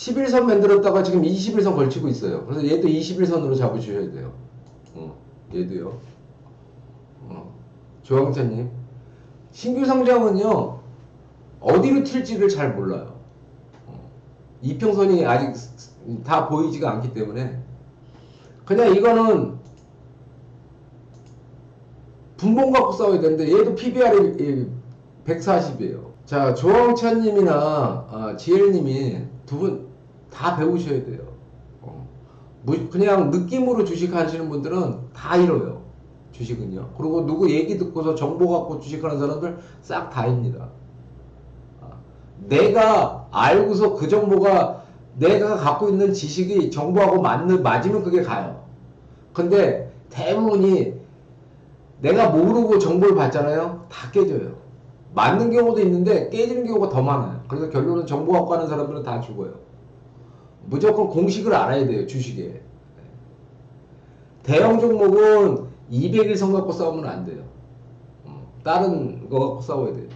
11선 만들었다가 지금 21선 걸치고 있어요. 그래서 얘도 21선으로 잡으셔야 돼요. 어, 얘도요. 어, 조항찬님. 신규 상장은요, 어디로 튈지를 잘 몰라요. 어, 이평선이 아직 다 보이지가 않기 때문에, 그냥 이거는 분봉 갖고 싸워야 되는데, 얘도 PBR이 140이에요. 자, 조항찬님이나 아, 지엘님이 두 분 다 배우셔야 돼요. 어, 무- 그냥 느낌으로 주식 하시는 분들은 다 잃어요. 주식은요. 그리고 누구 얘기 듣고서 정보 갖고 주식하는 사람들 싹 다입니다. 아, 내가 알고서 그 정보가 내가 갖고 있는 지식이 정보하고 맞는, 맞으면 그게 가요. 근데 대부분이 내가 모르고 정보를 받잖아요. 다 깨져요. 맞는 경우도 있는데 깨지는 경우가 더 많아요. 그래서 결론은 정보 갖고 하는 사람들은 다 죽어요. 무조건 공식을 알아야 돼요 주식에. 대형 종목은 200일 선 갖고 싸우면 안 돼요. 어, 다른 거 갖고 싸워야 돼요.